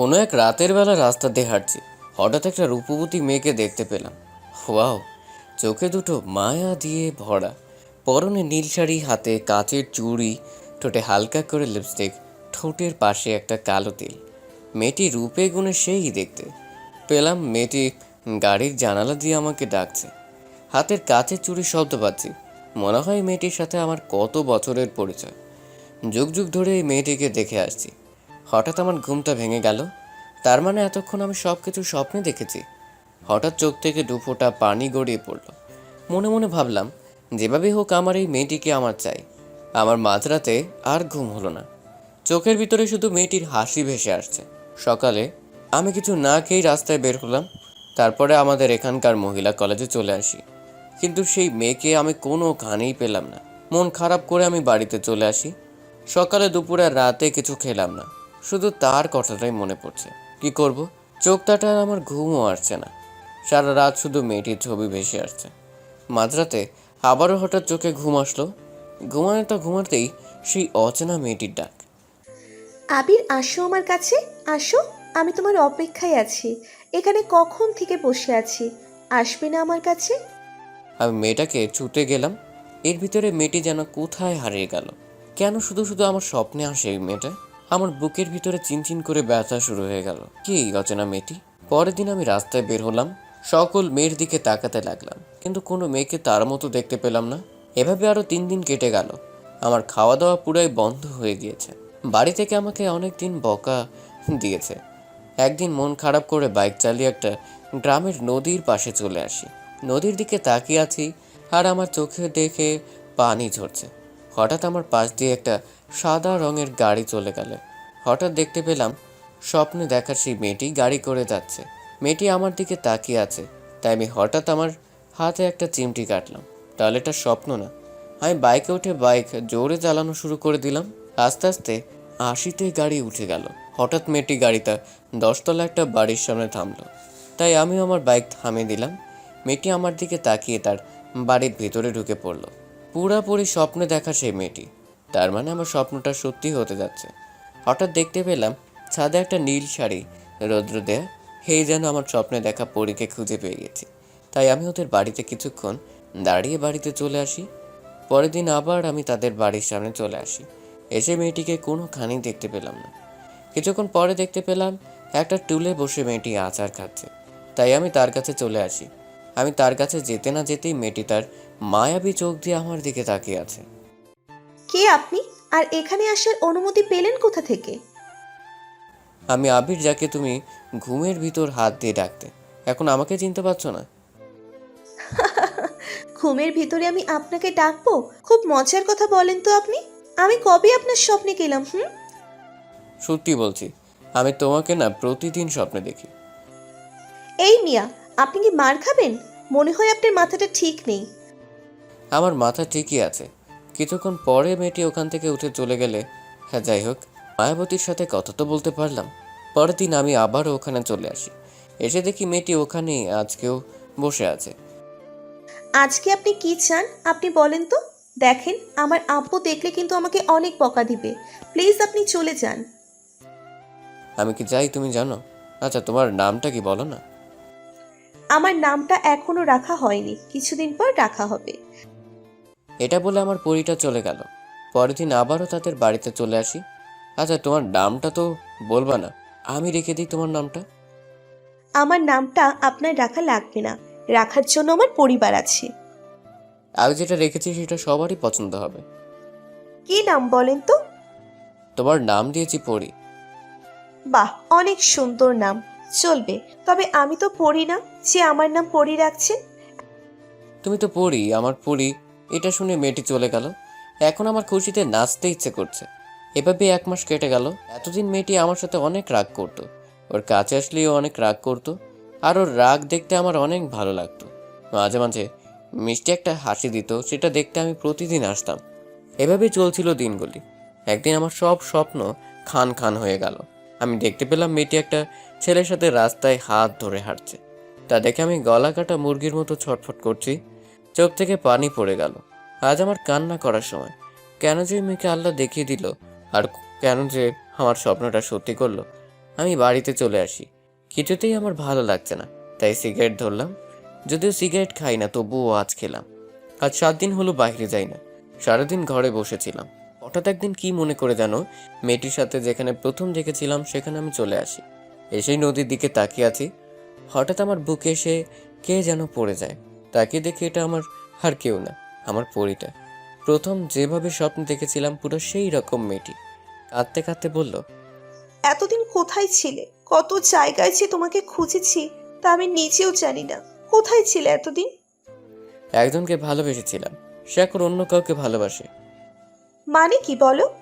কোনো এক রাতের বেলা রাস্তা দিয়ে হাঁটছি। হঠাৎ একটা রূপবতী মেয়েকে দেখতে পেলাম। ওয়াও, চোখে দুটো মায়া দিয়ে ভরা। পরনে নীল শাড়ি, হাতে কাচের চুড়ি, ঠোঁটে হালকা করে লিপস্টিক ঠোঁটের পাশে একটা কালো তিল। মেয়েটি রূপে গুণে সেই দেখতে। পেলাম মেয়েটি গাড়ির জানালা দিয়ে আমাকে ডাকছে। হাতের কাচের চুড়ির শব্দ পাচ্ছি। মনে হয় মেয়েটির সাথে আমার কত বছরের পরিচয়। যুগ যুগ ধরে এই মেয়েটিকে দেখে আসছি। হঠাৎ আমার ঘুমটা ভেঙে গেল। তার মানে এতক্ষণ আমি সব কিছু স্বপ্নে দেখেছি। হঠাৎ চোখ থেকে দুফোঁটা পানি গড়িয়ে পড়ল। মনে মনে ভাবলাম, যেভাবে হোক আমার এই মেয়েটিকে আমার চাই। আমার মাঝরাতে আর ঘুম হলো না। চোখের ভিতরে শুধু মেয়েটির হাসি ভেসে আসছে। সকালে আমি কিছু না খেয়েই রাস্তায় বের হলাম। তারপরে আমাদের এখানকার মহিলা কলেজে চলে আসি। কিন্তু সেই মেয়েকে আমি কোনো খানেই পেলাম না। মন খারাপ করে আমি বাড়িতে চলে আসি। সকালে দুপুরে রাতে কিছু খেলাম না। শুধু তার কথাটাই মনে পড়ছে। কি করব? চোখটাটা আর আমার ঘুমও আসছে না। সারা রাত শুধু মেয়েটির ছবি ভেসে আসছে। মাঝরাতে আবারও হঠাৎ চোখে ঘুম আসলো। ঘুমানোটা ঘুমাতেই সেই অচেনা মেয়েটির ডাক। আবির আসো আমার কাছে। আসো আমি তোমার অপেক্ষায় আছি। এখানে কখন থেকে বসে আছি? আসবে না আমার কাছে? আমি মেয়েটাকে ছুটে গেলাম। এর ভিতরে মেয়েটি যেন কোথায় হারিয়ে গেল। কেন শুধু শুধু আমার স্বপ্নে আসে এই মেয়েটা? আমার বুকের ভিতরে চিনচিন করে ব্যথা শুরু হয়ে গেল। কি এই অচেনা মেয়েটি? পরের দিন আমি রাস্তায় বের হলাম, সকল মেয়ের দিকে তাকাতে লাগলাম, কিন্তু কোনো মেয়েকে তার মতো দেখতে পেলাম না। এভাবে আরও তিন দিন কেটে গেল। আমার খাওয়া দাওয়া পুরাই বন্ধ হয়ে গিয়েছে। বাড়ি থেকে আমাকে অনেক দিন বকা দিয়েছে। একদিন মন খারাপ করে বাইক চালিয়ে একটা গ্রামের নদীর পাশে চলে আসি। নদীর দিকে তাকিয়ে আছি আর আমার চোখে দেখে পানি ঝরছে। হঠাৎ আমার পাশ দিয়ে একটা সাদা রঙের গাড়ি চলে গেল। হঠাৎ দেখতে পেলাম স্বপ্নে দেখার সেই মেয়েটি গাড়ি করে যাচ্ছে। মেয়েটি আমার দিকে তাকিয়ে আছে, তাই আমি হঠাৎ আমার হাতে একটা চিমটি কাটলাম। তাহলে এটা স্বপ্ন না। আমি বাইকে উঠে বাইক জোরে চালানো শুরু করে দিলাম। আস্তে আস্তে আশিতে গাড়ি উঠে গেল। হঠাৎ মেয়েটি গাড়িটা দশতলা একটা বাড়ির সামনে থামলো। তাই আমিও আমার বাইক থামিয়ে দিলাম। মেয়েটি আমার দিকে তাকিয়ে তার বাড়ির ভেতরে ঢুকে পড়ল। পুরাপুরি স্বপ্নে দেখা সেই মেয়েটি। তার মানে আমার স্বপ্নটা সত্যি হতে যাচ্ছে। হঠাৎ দেখতে পেলাম ছাদে একটা নীল শাড়ি। রৌদ্র দেয়া হেই যেন আমার স্বপ্নে দেখা পরীকে খুঁজে পেয়ে গেছি। তাই আমি ওদের বাড়িতে কিছুক্ষণ দাঁড়িয়ে বাড়িতে চলে আসি। পরের দিন আবার আমি তাদের বাড়ির সামনে চলে আসি। এসে মেয়েটিকে কোনোখানেই দেখতে পেলাম না। কিছুক্ষণ পরে দেখতে পেলাম একটা টুলে বসে মেয়েটি আচার খাচ্ছে। তাই আমি তার কাছে চলে আসি। আমি তার কাছে যেতে না যেতেই মেয়েটি তার মায়াবী চোখ দিয়ে আমার দিকে তাকিয়ে আছে। কে আপনি? আর এখানে আসার অনুমতি পেলেন কোথা থেকে? আমি আবির যাকে তুমি ঘুমের ভিতর হাত দিয়ে ডাকতে। এখন আমাকে চিনতে পারছ না? ঘুমের ভিতরে আমি আপনাকে ডাকবো? খুব মজার কথা বলেন তো আপনি। আমি কবে আপনার স্বপ্নে গেলাম হুম? সত্যি বলছি আমি তোমাকে না প্রতিদিন স্বপ্নে দেখি। এই মিয়া আপনি কি মার খাবেন? মনে হয় আপনার মাথাটা ঠিক নেই। আমার মাথা ঠিকই আছে কিছুক্ষণ পরে মেয়েটি ওখান থেকে উঠে চলে গেলে হ্যাঁ যাই হোক মায়াবতীর সাথে কথা তো বলতে পারলাম। পরের দিন আমি আবারও ওখানে চলে আসি। এসে দেখি মেয়েটি ওখানেই আজকেও বসে আছে। আজকে আপনি কি চান? আপনি বলেন তো। দেখেন আমার আব্বু দেখলে কিন্তু আমাকে অনেক বকা দিবে। প্লিজ আপনি চলে যান। আমি কি যাই তুমি জানো? আচ্ছা তোমার নামটা কি বলো না? আমার নামটা এখনও রাখা হয়নি। কিছুদিন পর রাখা হবে। এটা বলে আমার পরিটা চলে গেল। পরের দিন আবারও তাদের বাড়িতে চলে আসি। আচ্ছা তোমার নামটা তো বলবা না। আমি রেখে দিই তোমার নামটা। আমার নামটা আপনার রাখা লাগবে না। রাখার জন্য আমার পরিবার আছে। আমি যেটা রেখেছি সেটা সবারই পছন্দ হবে। কি নাম বলেন তো? তোমার নাম দিয়েছি পরি। বাহ অনেক সুন্দর নাম। চলবে তবে আমি তো পড়ি না যে আমার নাম পড়ি রাখছেন তুমি তো পড়ি আমার পড়ি এটা শুনে মেয়েটি চলে গেল। এখন আমার খুশিতে নাচতে ইচ্ছে করছে। এভাবে এক মাস কেটে গেল। এতদিন মেয়েটি আমার সাথে অনেক রাগ করতো। ওর কাছে আসলেও অনেক রাগ করতো। আর ওর রাগ দেখতে আমার অনেক ভালো লাগতো। মাঝে মাঝে মিষ্টি একটা হাসি দিত, সেটা দেখতে আমি প্রতিদিন আসতাম। এভাবেই চলছিল দিনগুলি। একদিন আমার সব স্বপ্ন খান খান হয়ে গেল। আমি দেখতে পেলাম মেয়েটি একটা ছেলের সাথে রাস্তায় হাত ধরে হাঁটছে। তা দেখে আমি গলা কাটা মুরগির মতো ছটফট করছি। চোখ থেকে পানি পড়ে গেল। আজ আমার কান্না করার সময়। কেন যে মেয়েকে আল্লাহ দেখিয়ে দিল আর কেন যে আমার স্বপ্নটা সত্যি করল। আমি বাড়িতে চলে আসি। কিছুতেই আমার ভালো লাগছে না। তাই সিগারেট ধরলাম। যদিও সিগারেট খাই না, তবুও আজ খেলাম। আজ সাত দিন হলো বাইরে যাই না। সারাদিন ঘরে বসেছিলাম। হঠাৎ একদিন কি মনে করে জানো? মেয়েটির সাথে যেখানে প্রথম দেখেছিলাম, সেখানে আমি চলে আসি। এসেই নদীর দিকে তাকিয়ে আছি। হঠাৎ আমার বুকে এসে কে যেন পড়ে যায়। তাকিয়ে দেখে এটা আমার আর কেউ না আমার পরিটা। প্রথম যেভাবে স্বপ্ন দেখেছিলাম পুরো সেই রকম মেয়েটি। কাঁদতে কাঁদতে বলল এতদিন কোথায় ছিলে? কত জায়গায় যে তোমাকে খুঁজেছি তা আমি নিজেও জানি না। কোথায় ছিলে এতদিন? একজনকে ভালোবেসেছিলাম সে এখন অন্য কাউকে ভালোবাসে। মানে কি বলো?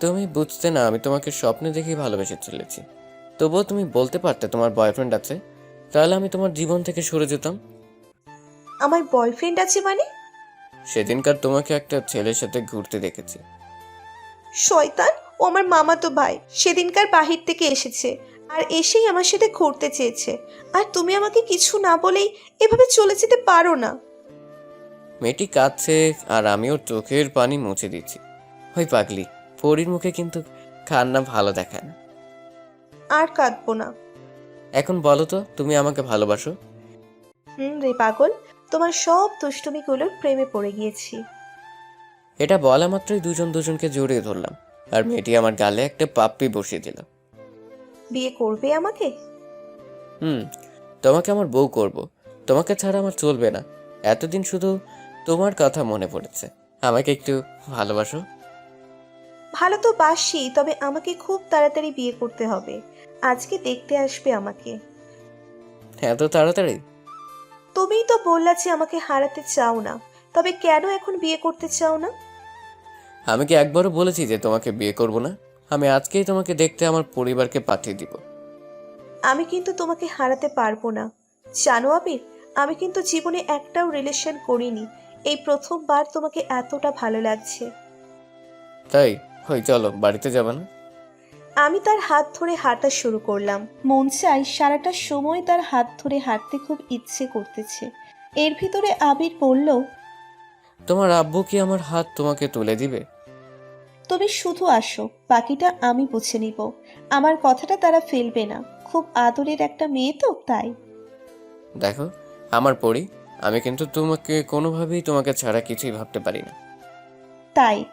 তুমি বুঝতে না আমি তোমাকে স্বপ্নে দেখেই ভালোবেসে চলেছি। তবুও তুমি বলতে পারতে তোমার বয়ফ্রেন্ড আছে তাহলে আমি তোমার জীবন থেকে সরে যেতাম। আমার বয়ফ্রেন্ড আছে মানে? সেদিনকার তোমাকে একটা ছেলের সাথে ঘুরতে দেখেছি। শয়তান ও আমার মামাতো ভাই। সেদিনকার বাহির থেকে এসেছে আর এসেই আমার সাথে ঘুরতে চেয়েছে। আর তুমি আমাকে কিছু না বলেই এভাবে চলে যেতে পারো না। মেয়েটি কাঁদছে আর আমি ওর চোখের পানি মুছে দিচ্ছি ওই পাগলি পরির মুখে কিন্তু কান্না ভালো দেখায় না। আর কাঁদবো না। এখন বলো তো তুমি আমাকে ভালোবাসো? হুম রে পাগল তোমার সব দুষ্টুমিগুলোর প্রেমে পড়ে গিয়েছি। এটা বলা মাত্রই দুজন দুজনকে জড়িয়ে ধরলাম আর মেয়েটি আমার গালে একটা পাপ্পি বসিয়ে দিল। বিয়ে করবে আমাকে? হুম তোমাকে আমার বউ করব তোমাকে ছাড়া আমার চলবে না। এতদিন শুধু তোমার কথা মনে পড়েছে। আমাকে একটু ভালোবাসো। ভালো তো বাসি তবে আমাকে খুব তাড়াতাড়ি বিয়ে করতে হবে। আজকে দেখতে আসবে আমাকে। এত তাড়াতাড়ি? তুমিই তো বললা যে আমাকে হারাতে চাও না। তবে কেন এখন বিয়ে করতে চাও না? আমি কি একবারও বলেছি যে তোমাকে বিয়ে করব না? আমি আজকেই তোমাকে দেখতে আমার পরিবারকে পাঠিয়ে দিব। আমি কিন্তু তোমাকে হারাতে পারব না। জানো আবির আমি কিন্তু জীবনে একটাও রিলেশন করিনি। এই প্রথমবার তোমাকে এতটা ভালো লাগছে। তাই? হই চলো বাড়িতে যাবে না? আমি তার হাত ধরে হাঁটা শুরু করলাম। মন চাই সারাটা সময় তার হাত ধরে হাঁটতে খুব ইচ্ছে করতেছে। এর ভিতরে আবির বলল তোমার আব্বু কি আমার হাত তোমাকে তুলে দিবে? তুমি শুধু আসো বাকিটা আমি বুঝে নিব। আমার কথাটা তারা ফেলবে না। খুব আদরের একটা মেয়ে তো তাই। দেখো আমার পরি আমি কিন্তু তোমাকে কোনোভাবেই তোমাকে ছাড়া কিছুই ভাবতে পারি না। তাই।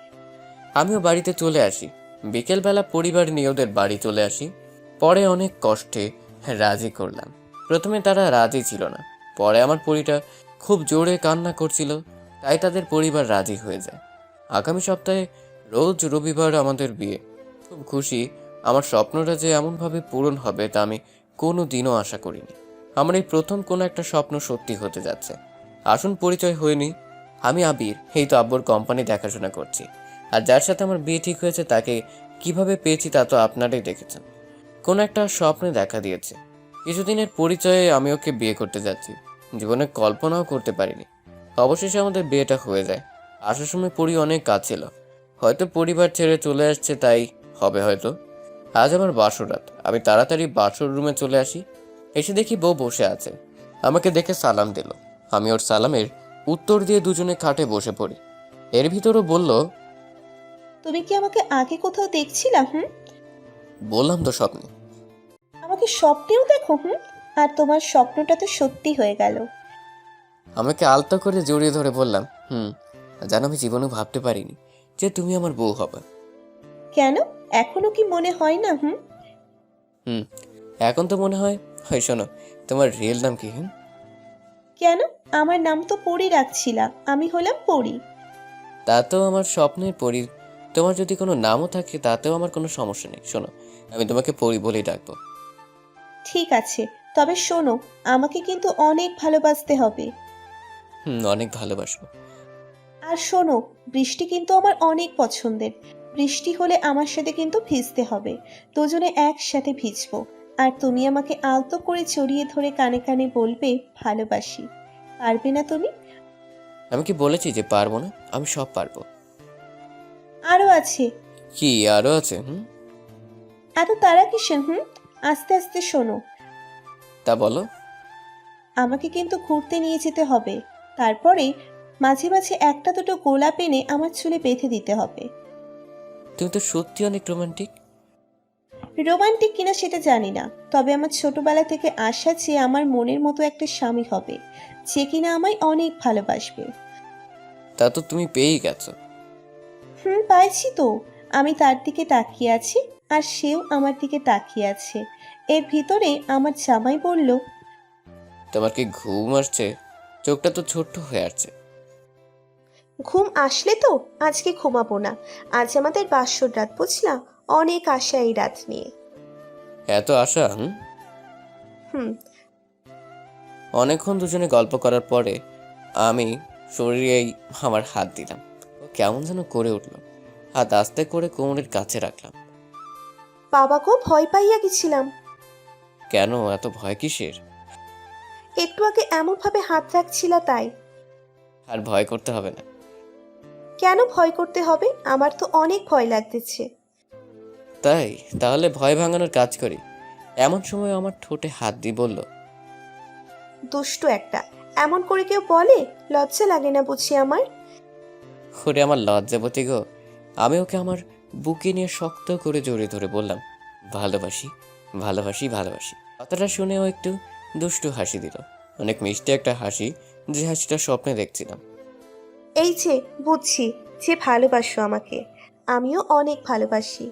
আমিও বাড়িতে চলে আসি। বিকেলবেলা পরিবার নিয়ে ওদের বাড়ি চলে আসি। পরে অনেক কষ্টে রাজি করলাম। প্রথমে তারা রাজি ছিল না। পরে আমার পরিটা খুব জোরে কান্না করছিল, তাই তাদের পরিবার রাজি হয়ে যায়। আগামী সপ্তাহে রোজ রবিবার আমাদের বিয়ে। খুব খুশি, আমার স্বপ্নটা যে এমনভাবে পূরণ হবে তা আমি কোনো দিনও আশা করিনি। আমার এই প্রথম কোনো একটা স্বপ্ন সত্যি হতে যাচ্ছে। আসুন পরিচয় হয়নি আমি আবির, এই তো আব্বর কোম্পানি দেখাশোনা করছি। আর যার সাথে আমার বিয়ে ঠিক হয়েছে, তাকে কীভাবে পেয়েছি তা তো আপনারাই দেখেছেন। কোন একটা স্বপ্নে দেখা দিয়েছে। কিছুদিনের পরিচয়ে আমি ওকে বিয়ে করতে যাচ্ছি। জীবনে কল্পনাও করতে পারিনি। অবশেষে আমাদের বিয়েটা হয়ে যায়। আসার সময় পরি অনেক কাজ ছিল হয়তো পরিবার ছেড়ে চলে আসছে, তাই হবে হয়তো। আজ আমার বাসরাত আমি তাড়াতাড়ি বাসর রুমে চলে আসি। এসে দেখি বউ বসে আছে। আমাকে দেখে সালাম দিল। আমি ওর সালামের উত্তর দিয়ে দুজনে খাটে বসে পড়ি। এর ভিতরও বলল তুমি কি আমাকে আগে কোথাও দেখছিলা হুম? বললাম তো স্বপ্নে। আমাকে স্বপ্নেও দেখো হুম? আর তোমার স্বপ্নটা তো সত্যি হয়ে গেল। আমাকে আলতো করে জড়িয়ে ধরে বললাম হুম জানো আমি জীবনে ভাবতে পারিনি যে তুমি আমার বউ হবে। কেন? এখনও কি মনে হয় না হুম? হুম এখন তো মনে হয় হয় শোনো তোমার রিয়েল নাম কি হুম? কেন? আমার নাম তো পরি রাখছিলাম আমি হলাম পরি। তা তো আমার স্বপ্নের পরি তোমার যদি কোনো নামও থাকে তাতেও আমার কোনো সমস্যা নেই। শোনো আমি তোমাকে পরি বলেই ডাকবো। ঠিক আছে তবে শোনো আমাকে কিন্তু অনেক ভালোবাসতে হবে। হুম অনেক ভালোবাসবো। আর শোনো বৃষ্টি কিন্তু আমার অনেক পছন্দের। বৃষ্টি হলে আমার সাথে কিন্তু ভিজতে হবে। দুজনে একসাথে ভিজবো। আর তুমি আমাকে আলতো করে চড়িয়ে ধরে কানে কানে বলবে ভালোবাসি। পারবে না তুমি? আমি কি বলেছি যে পারব না? আমি সব পারব। আরও আছে। কি আরও আছে হুম? এত তারা কিসের হুম? আস্তে আস্তে শোনো। তা বলো। আমাকে কিন্তু ঘুরতে নিয়ে যেতে হবে। তারপরে মাঝে মাঝে একটা দুটো গোলাপ এনে আমার চুলে বেঁধে দিতে হবে। তুমি তো সত্যি অনেক রোমান্টিক। রোমান্টিক কিনা সেটা জানি না। তবে আমার ছোটবেলা থেকে আশা যে আমার মনের মতো একটা স্বামী হবে যে কিনা আমায় অনেক ভালোবাসবে। তা তো তুমি পেয়েই গেছো। হুম পাইছি তো। আমি তার দিকে তাকিয়ে আছি আর সেও আমার দিকে তাকিয়ে আছে। এর ভিতরে আমার জামাই বলল তোমার কি ঘুম আসছে? চোখটা তো ছোট্ট হয়ে আছে ঘুম আসলে তো? আজকে ঘুমাবো না। আজ আমাদের বাসর রাত বুঝলা? অনেক আশা এই রাত নিয়ে। এত আশা হুম? হুম। অনেকক্ষণ দুজনে গল্প করার পরে আমি শরীরেই আমার হাত দিলাম। কেমন যেন করে উঠল। হাত আস্তে করে কোমরের কাছে রাখলাম। বাবা গো ভয় পাইয়া গেছিলাম। কেন? এত ভয় কিসের? একটু আগে এমন ভাবে হাত রাখছিলা তাই। আর ভয় করতে হবে না। কেন ভয় করতে হবে? আমার তো অনেক ভয় লাগতেছে। তাই? তাহলে ভয় ভাঙানোর কাজ করি। এমন সময় আমার ঠোঁটে হাত দিয়ে বলল দুষ্টু একটা এমন করে কেউ বলে? লজ্জা লাগে না বুঝি আমার? ওরে আমার লজ্জাবতী গো। আমি ওকে আমার বুকে নিয়ে শক্ত করে জড়িয়ে ধরে বললাম ভালোবাসি ভালোবাসি ভালোবাসি। কথাটা শুনে ও একটু দুষ্টু হাসি দিল। অনেক মিষ্টি একটা হাসি যে হাসিটা স্বপ্নে দেখছিলাম। এই যে বুঝছি যে ভালোবাসো আমাকে আমিও অনেক ভালোবাসি।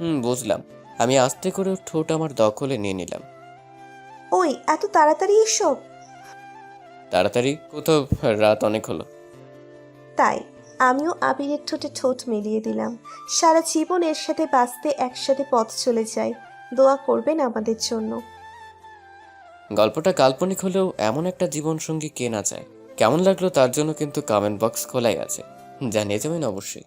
হুম বুঝলাম। আমি আস্তে করে ওর ঠোঁট আমার দখলে নিয়ে নিলাম। ওই এত তাড়াতাড়ি এসব? তাড়াতাড়ি কোথাও রাত অনেক হলো। তাই আমিও আবিরের ঠোঁটে ঠোঁট মিলিয়ে দিলাম। সারা জীবন এর সাথে বাঁচতে একসাথে পথ চলে যায়। দোয়া করবেন আমাদের জন্য। গল্পটা কাল্পনিক হলেও এমন একটা জীবনসঙ্গী কে না চায়। কেমন লাগল তার জন্য কিন্তু কমেন্ট বক্স খোলাই আছে। জানিয়ে যাবেন অবশ্যই।